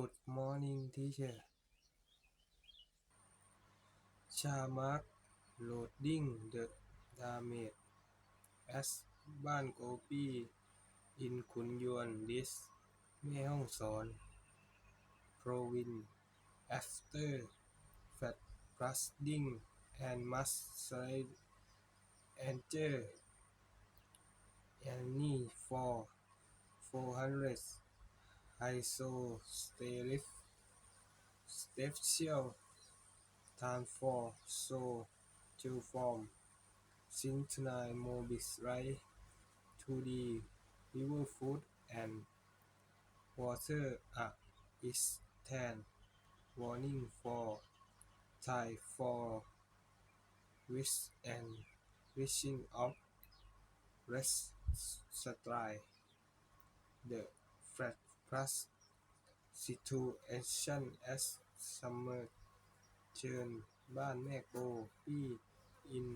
Good morning teacher ชามาร์ค loading the damage as บ้านโกปี้ in ขุนยวน Dis แม่ฮ่องสอน provin after fat flooding and mudslide Anger Annie for 400 Time for show to form. Synthesize mobilize to the river food and water ah, a instant warning for Thai for risk and reaching of rest strike the flat plus situation as summer เชิญบ้านแม่โกพี่อิน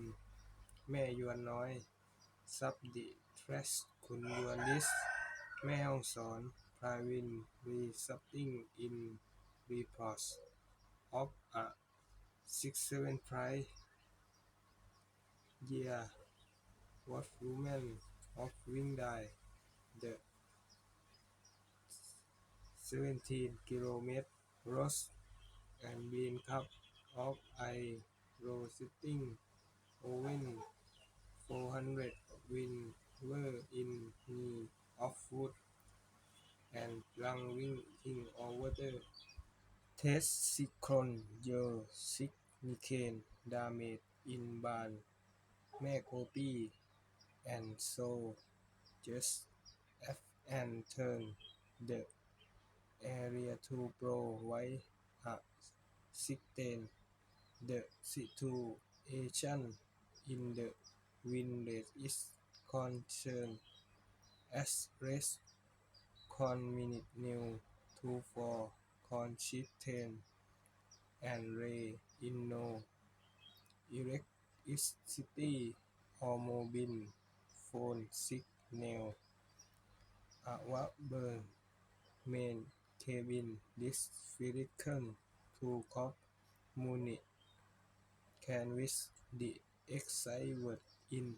แม่ยวนน้อย ซับดิทรัสคุณยวนลิส แม่ห้องสอนพาวินรีซับติ้งอินรีพอร์สออฟอะ6 7 price year what woman of wing die the seventeen kilometers rows and being Cup of ice roasting oven 400 wind were in me of wood and lung in over water. Test silicon your significant damage in barn, make copy, and so just F and turn the area to provide assistance the situation in the village is concerned. As rest continue to for consistent and rain in no electricity or mobile phone signal. Available main cabin difficult to communicate with the excited in